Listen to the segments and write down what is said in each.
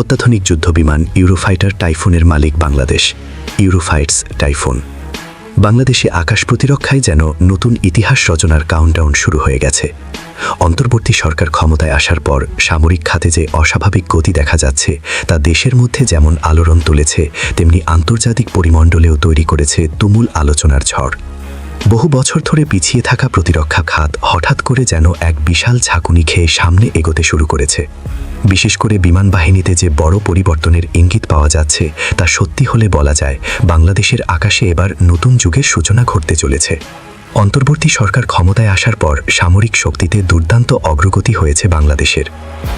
অত্যাধুনিক যুদ্ধবিমান ইউরোফাইটার টাইফুনের মালিক বাংলাদেশ, ইউরোফাইটস টাইফুন। বাংলাদেশে আকাশ প্রতিরক্ষায় যেন নতুন ইতিহাস রচনার কাউন্টডাউন শুরু হয়ে গেছে। অন্তর্বর্তী সরকার ক্ষমতায় আসার পর সামরিক খাতে যে অস্বাভাবিক গতি দেখা যাচ্ছে, তা দেশের মধ্যে যেমন আলোড়ন তুলেছে, তেমনি আন্তর্জাতিক পরিমণ্ডলেও তৈরি করেছে তুমুল আলোচনার ঝড়। বহু বছর ধরে পিছিয়ে থাকা প্রতিরক্ষা খাত হঠাৎ করে যেন এক বিশাল ঝাঁকুনি খেয়ে সামনে এগোতে শুরু করেছে। বিশেষ করে বিমান বাহিনীতে যে বড় পরিবর্তনের ইঙ্গিত পাওয়া যাচ্ছে, তা সত্যি হলে বলা যায় বাংলাদেশের আকাশে এবার নতুন যুগের সূচনা ঘটতে চলেছে। অন্তর্বর্তী সরকার ক্ষমতায় আসার পর সামরিক শক্তিতে দুর্দান্ত অগ্রগতি হয়েছে বাংলাদেশের।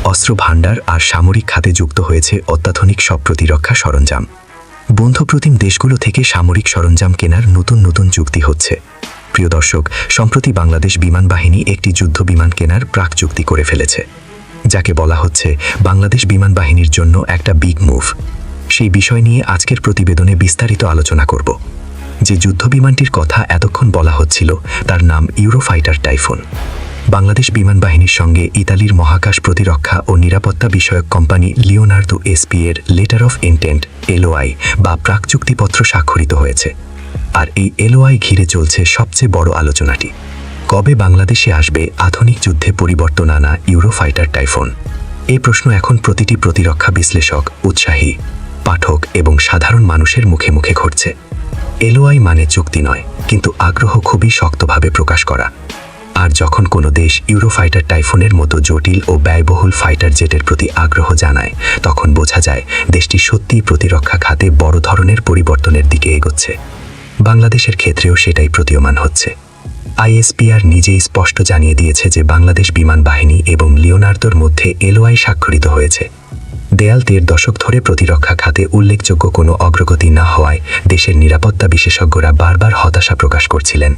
অস্ত্র ভাণ্ডার আর সামরিক খাতে যুক্ত হয়েছে অত্যাধুনিক সব প্রতিরক্ষা সরঞ্জাম। বন্ধুপ্রতিম দেশগুলো থেকে সামরিক সরঞ্জাম কেনার নতুন নতুন চুক্তি হচ্ছে। প্রিয় দর্শক, সম্প্রতি বাংলাদেশ বিমান বাহিনী একটি যুদ্ধ বিমান কেনার প্রাক চুক্তি করে ফেলেছে। যাকে বলা হচ্ছে বাংলাদেশ বিমান বাহিনীর জন্য একটা বিগ মুভ সেই বিষয় নিয়ে আজকের প্রতিবেদনে বিস্তারিত আলোচনা করব। যে যুদ্ধ বিমানটির কথা এতক্ষণ বলা হচ্ছিল, তার নাম ইউরোফাইটার টাইফুন বাংলাদেশ বিমান বাহিনীর সঙ্গে ইতালির মহাকাশ প্রতিরক্ষা ও নিরাপত্তা বিষয়ক কোম্পানি লিওনার্দো এসপি এর লেটার অফ ইন্টেন্ট, এলওআই, বা প্রাক চুক্তিপত্র স্বাক্ষরিত হয়েছে। আর এই এলওআই ঘিরে চলছে সবচেয়ে বড় আলোচনাটি। কবে বাংলাদেশে আসবে আধুনিক যুদ্ধে পরিবর্তন আনা ইউরোফাইটার টাইফোন? এই প্রশ্ন এখন প্রতিটি প্রতিরক্ষা বিশ্লেষক, উৎসাহী, পাঠক এবং সাধারণ মানুষের মুখে মুখে ঘটছে। এলওআই মানে চুক্তি নয়, কিন্তু আগ্রহ খুবই শক্তভাবে প্রকাশ করা। আর যখন কোনো দেশ ইউরোফাইটার টাইফুনের মতো জটিল ও ব্যয়বহুল ফাইটার জেটের প্রতি আগ্রহ জানায়, তখন বোঝা যায় দেশটি সত্যিই প্রতিরক্ষা খাতে বড় ধরনের পরিবর্তনের দিকে এগোচ্ছে। বাংলাদেশের ক্ষেত্রেও সেটাই প্রতীয়মান হচ্ছে। আইএসপিআর নিজেই স্পষ্ট জানিয়ে দিয়েছে যে বাংলাদেশ বিমান বাহিনী এবং লিওনার্দোর মধ্যে এলওআই স্বাক্ষরিত হয়েছে। দেয়াল দেড় দশক ধরে প্রতিরক্ষা খাতে উল্লেখযোগ্য কোনো অগ্রগতি না হওয়ায় দেশের নিরাপত্তা বিশেষজ্ঞরা বারবার হতাশা প্রকাশ করছিলেন।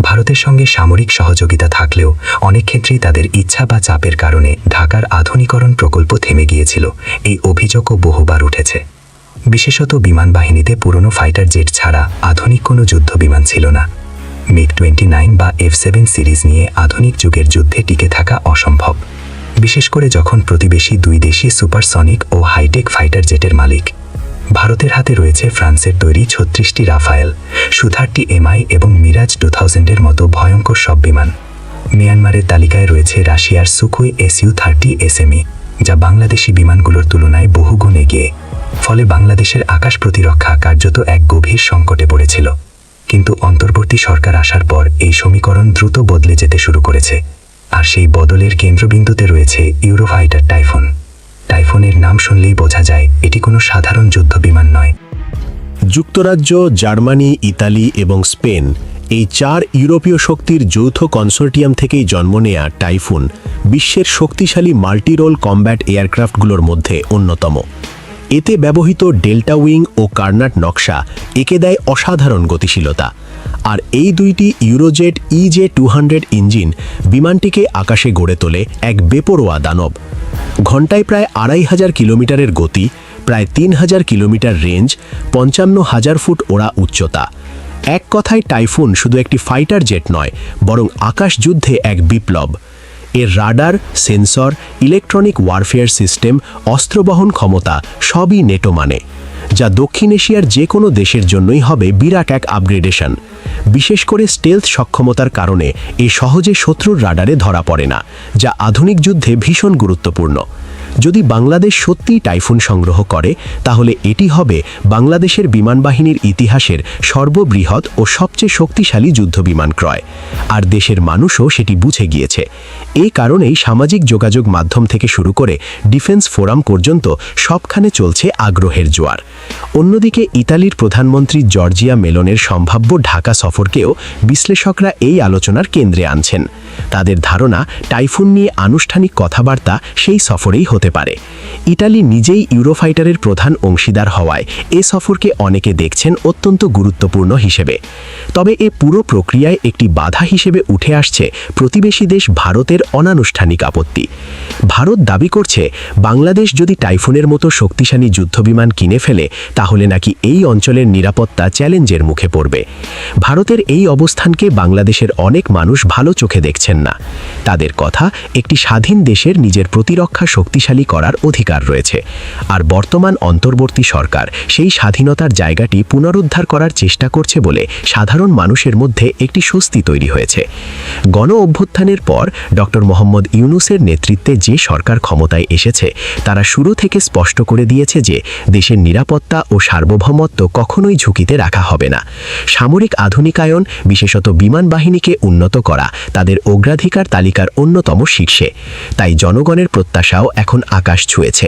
ভারতের সঙ্গে সামরিক সহযোগিতা থাকলেও অনেক ক্ষেত্রেই তাদের ইচ্ছা বা চাপের কারণে ঢাকার আধুনিকরণ প্রকল্প থেমে গিয়েছিল। এই অভিযোগও বহুবার উঠেছে। বিশেষত বিমান বাহিনীতে পুরনো ফাইটার জেট ছাড়া আধুনিক কোনো যুদ্ধ বিমান ছিল না। মিগ টোয়েন্টি নাইন বা এফ সেভেন সিরিজ নিয়ে আধুনিক যুগের যুদ্ধে টিকে থাকা অসম্ভব। বিশেষ করে যখন প্রতিবেশী দুই দেশই সুপারসনিক ও হাইটেক ফাইটার জেটের মালিক। ভারতের হাতে রয়েছে ফ্রান্সের তৈরি ছত্রিশটি রাফায়েল সুথারটি এমআই এবং মিরাজ টু থাউজেন্ডের মতো ভয়ঙ্কর সব বিমান। মিয়ানমারের তালিকায় রয়েছে রাশিয়ার সুকুই এসইউ থার্টি এসএমই, যা বাংলাদেশি বিমানগুলোর তুলনায় বহুগুণ এগিয়ে। ফলে বাংলাদেশের আকাশ প্রতিরক্ষা কার্যত এক গভীর সংকটে পড়েছিল। কিন্তু অন্তর্বর্তী সরকার আসার পর এই সমীকরণ দ্রুত বদলে যেতে শুরু করেছে। আর সেই বদলের কেন্দ্রবিন্দুতে রয়েছে ইউরোফাইটার টাইফুন। টাইফুনের নাম শুনলেই বোঝা যায়, এটি কোনো সাধারণ যুদ্ধ বিমান নয়। যুক্তরাজ্য, জার্মানি, ইতালি এবং স্পেন এই চার ইউরোপীয় শক্তির যৌথ কনসোর্টিয়াম থেকেই জন্ম নেয়া টাইফুন বিশ্বের শক্তিশালী মাল্টিরোল কম্ব্যাট এয়ারক্রাফটগুলোর মধ্যে অন্যতম। এতে ব্যবহৃত ডেল্টা উইং ও কার্নাট নকশা একে দেয় অসাধারণ গতিশীলতা। আর এই দুইটি Eurojet EJ two hundred engine বিমানটিকে আকাশে গড়ে তোলে এক বেপরোয়া দানব। ঘন্টায় প্রায় আড়াই হাজার কিলোমিটারের গতি, প্রায় তিন হাজার কিলোমিটার রেঞ্জ, পঞ্চান্ন হাজার ফুট ওড়া উচ্চতা। এক কথায় টাইফুন শুধু একটি ফাইটার জেট নয়, বরং আকাশ যুদ্ধে এক বিপ্লব। এর radar, sensor, electronic warfare system, অস্ত্রবহন ক্ষমতা সবই নেটো মানে। যা দক্ষিণ এশিয়ার যে কোনো দেশের জন্যই হবে বিরাট এক আপগ্রেডেশন বিশেষ করে স্টেলথ সক্ষমতার কারণে এ সহজে শত্রুর রাডারে ধরা পড়ে না, যা আধুনিক যুদ্ধে ভীষণ গুরুত্বপূর্ণ। যদি বাংলাদেশ সত্যিই টাইফুন সংগ্রহ করে, তাহলে এটি হবে বাংলাদেশের বিমান বাহিনীর ইতিহাসের সর্ববৃহৎ ও সবচেয়ে শক্তিশালী যুদ্ধবিমান ক্রয়। আর দেশের মানুষও সেটি বুঝে গিয়েছে। এই কারণেই সামাজিক যোগাযোগ মাধ্যম থেকে শুরু করে ডিফেন্স ফোরাম পর্যন্ত সবখানে চলছে আগ্রহের জোয়ার। অন্যদিকে ইতালির প্রধানমন্ত্রী জর্জিয়া মেলনের সম্ভাব্য ঢাকা সফরকেও বিশ্লেষকরা এই আলোচনার কেন্দ্রে আনছেন। তাদের ধারণা, টাইফুন নিয়ে আনুষ্ঠানিক কথাবার্তা সেই সফরেই হতে হতে পারে। ইটালি নিজেই ইউরোফাইটারের প্রধান অংশীদার হওয়ায় এ সফরকে অনেকে দেখছেন অত্যন্ত গুরুত্বপূর্ণ হিসেবে। তবে এ পুরো প্রক্রিয়ায় একটি বাধা হিসেবে উঠে আসছে প্রতিবেশী দেশ ভারতের অনানুষ্ঠানিক আপত্তি। ভারত দাবি করছে, বাংলাদেশ যদি টাইফুনের মতো শক্তিশালী যুদ্ধবিমান কিনে ফেলে, তাহলে নাকি এই অঞ্চলের নিরাপত্তা চ্যালেঞ্জের মুখে পড়বে। ভারতের এই অবস্থানকে বাংলাদেশের অনেক মানুষ ভালো চোখে দেখছেন না। তাদের কথা, একটি স্বাধীন দেশের নিজের প্রতিরক্ষা শক্তিশালী করার অধিকার রয়েছে। আর বর্তমান অন্তর্বর্তী সরকার সেই স্বাধীনতার জায়গাটি পুনরুদ্ধার করার চেষ্টা করছে বলে সাধারণ মানুষের মধ্যে একটি স্বস্তি তৈরি হয়েছে। গণ অভ্যুত্থানের পর ডক্টর মোহাম্মদ ইউনুসের নেতৃত্বে যে সরকার ক্ষমতায় এসেছে, তারা শুরু থেকে স্পষ্ট করে দিয়েছে যে দেশের নিরাপত্তা ও সার্বভৌমত্ব কখনোই ঝুঁকিতে রাখা হবে না। সামরিক আধুনিকায়ন, বিশেষত বিমান বাহিনীকে উন্নত করা, তাদের অগ্রাধিকার তালিকার অন্যতম শীর্ষে। তাই জনগণের প্রত্যাশাও এখন আকাশ ছুঁয়েছে।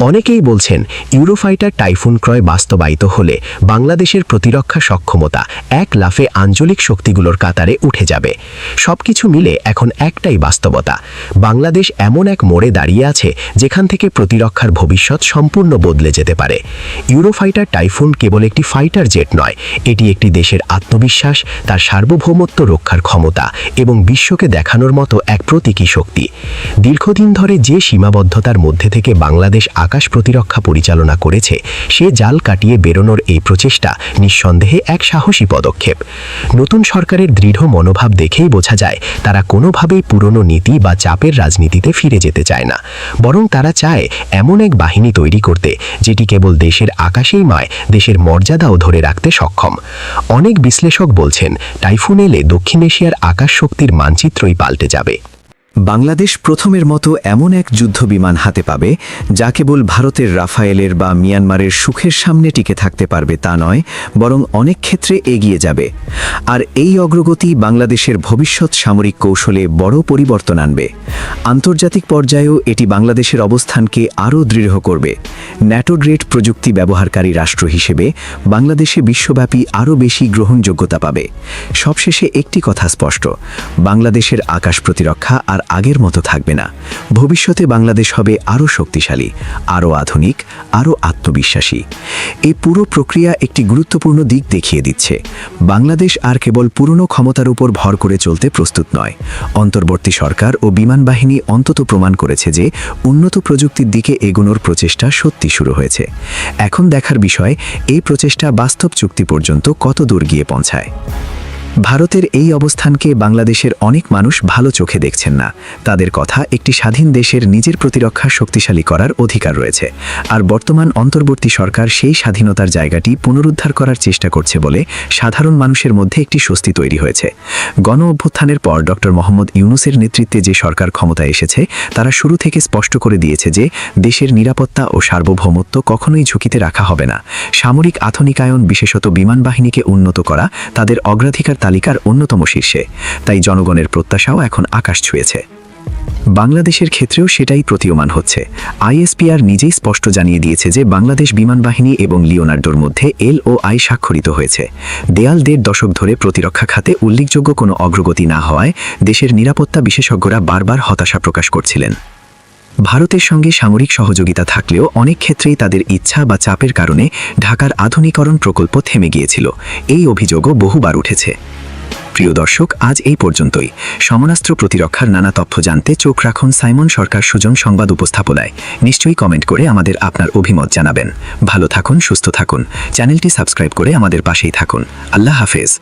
অনেকেই বলছেন, ইউরোফাইটার টাইফুন ক্রয় বাস্তবায়িত হলে বাংলাদেশের প্রতিরক্ষা সক্ষমতা এক লাফে আঞ্চলিক শক্তিগুলোর কাতারে উঠে যাবে। সবকিছু মিলে এখন একটাই বাস্তবতা। বাংলাদেশ এমন এক মোড়ে দাঁড়িয়ে আছে যেখান থেকে প্রতিরক্ষার ভবিষ্যৎ সম্পূর্ণ বদলে যেতে পারে। ইউরোফাইটার টাইফুন কেবল একটি ফাইটার জেট নয়, এটি একটি দেশের আত্মবিশ্বাস, তার সার্বভৌমত্ব রক্ষার ক্ষমতা এবং বিশ্বকে দেখানোর মতো এক প্রতীকী শক্তি। দীর্ঘদিন ধরে যে সীমাবদ্ধতার মধ্যে থেকে বাংলাদেশ আকাশ প্রতিরক্ষা পরিচালনা করেছে। সে জাল কাটিয়ে বেরোনোর এই প্রচেষ্টা নিঃসন্দেহে এক সাহসী পদক্ষেপ। নতুন সরকারের দৃঢ় মনোভাব দেখেই বোঝা যায়, তারা কোনোভাবেই পুরনো নীতি বা চাপের রাজনীতিতে ফিরে যেতে চায় না। বরং তারা চায় এমন এক বাহিনী তৈরি করতে, যেটি কেবল দেশের আকাশেই নয়, দেশের মর্যাদাও ধরে রাখতে সক্ষম। অনেক বিশ্লেষক বলছেন, টাইফুন এলে দক্ষিণ এশিয়ার আকাশ শক্তির মানচিত্রই পাল্টে যাবে। বাংলাদেশ প্রথমের মতো এমন এক যুদ্ধবিমান হাতে পাবে, যা কেবল ভারতের রাফায়েলের বা মিয়ানমারের সুখের সামনে টিকে থাকতে পারবে তা নয়, বরং অনেক ক্ষেত্রে এগিয়ে যাবে। আর এই অগ্রগতি বাংলাদেশের ভবিষ্যৎ সামরিক কৌশলে বড় পরিবর্তন আনবে। আন্তর্জাতিক পর্যায়েও এটি বাংলাদেশের অবস্থানকে আরও দৃঢ় করবে। ন্যাটো গ্রেড প্রযুক্তি ব্যবহারকারী রাষ্ট্র হিসেবে বাংলাদেশে বিশ্বব্যাপী আরও বেশি গ্রহণযোগ্যতা পাবে। সবশেষে একটি কথা স্পষ্ট, বাংলাদেশের আকাশ প্রতিরক্ষা আর আগের মতো থাকবে না। ভবিষ্যতে বাংলাদেশ হবে আরও শক্তিশালী, আরও আধুনিক, আরও আত্মবিশ্বাসী। এই পুরো প্রক্রিয়া একটি গুরুত্বপূর্ণ দিক দেখিয়ে দিচ্ছে। বাংলাদেশ আর কেবল পুরনো ক্ষমতার উপর ভর করে চলতে প্রস্তুত নয়। অন্তর্বর্তী সরকার ও বিমান বাহিনী অন্তত প্রমাণ করেছে যে উন্নত প্রযুক্তির দিকে এগোনোর প্রচেষ্টা সত্যি শুরু হয়েছে। এখন দেখার বিষয়, এই প্রচেষ্টা বাস্তব চুক্তি পর্যন্ত কত দূর গিয়ে পৌঁছায়। ভারতের এই অবস্থানকে বাংলাদেশের অনেক মানুষ ভালো চোখে দেখছেন না। তাদের কথা একটি স্বাধীন দেশের নিজের প্রতিরক্ষা শক্তিশালী করার অধিকার রয়েছে। আর বর্তমান অন্তর্বর্তী সরকার সেই স্বাধীনতার জায়গাটি পুনরুদ্ধার করার চেষ্টা করছে বলে সাধারণ মানুষের মধ্যে একটি স্বস্তি তৈরি হয়েছে। গণ অভ্যুত্থানের পর ডক্টর মোহাম্মদ ইউনুসের নেতৃত্বে যে সরকার ক্ষমতায় এসেছে, তারা শুরু থেকে স্পষ্ট করে দিয়েছে যে দেশের নিরাপত্তা ও সার্বভৌমত্ব কখনোই ঝুঁকিতে রাখা হবে না। সামরিক আধুনিকায়ন, বিশেষত বিমান বাহিনীকে উন্নত করা, তাদের অগ্রাধিকার তালিকার অন্যতম শীর্ষে, তাই জনগণের প্রত্যাশাও এখন আকাশ ছুঁয়েছে। বাংলাদেশের ক্ষেত্রেও সেটাই প্রতীয়মান হচ্ছে। আইএসপিআর নিজেই স্পষ্ট জানিয়ে দিয়েছে যে বাংলাদেশ বিমান বাহিনী এবং লিওনার্ডোর মধ্যে এল ও আই স্বাক্ষরিত হয়েছে। দেয়াল দেড় দশক ধরে প্রতিরক্ষা খাতে উল্লেখযোগ্য কোনো অগ্রগতি না হওয়ায় দেশের নিরাপত্তা বিশেষজ্ঞরা বারবার হতাশা প্রকাশ করছিলেন। ভারতের সঙ্গে সামরিক সহযোগিতা থাকলেও অনেক ক্ষেত্রেই তাদের ইচ্ছা বা চাপের কারণে ঢাকার আধুনিকরণ প্রকল্প থেমে গিয়েছিল। এই অভিযোগও বহুবার উঠেছে। প্রিয় দর্শক, আজ এই পর্যন্তই। সমনাস্ত্র প্রতিরক্ষার নানা তথ্য জানতে চোখ রাখুন সাইমন সরকার সুজন সংবাদ উপস্থাপনায়। নিশ্চয়ই কমেন্ট করে আমাদের আপনার অভিমত জানাবেন। ভালো থাকুন, সুস্থ থাকুন। চ্যানেলটি সাবস্ক্রাইব করে আমাদের পাশেই থাকুন। আল্লাহ হাফেজ।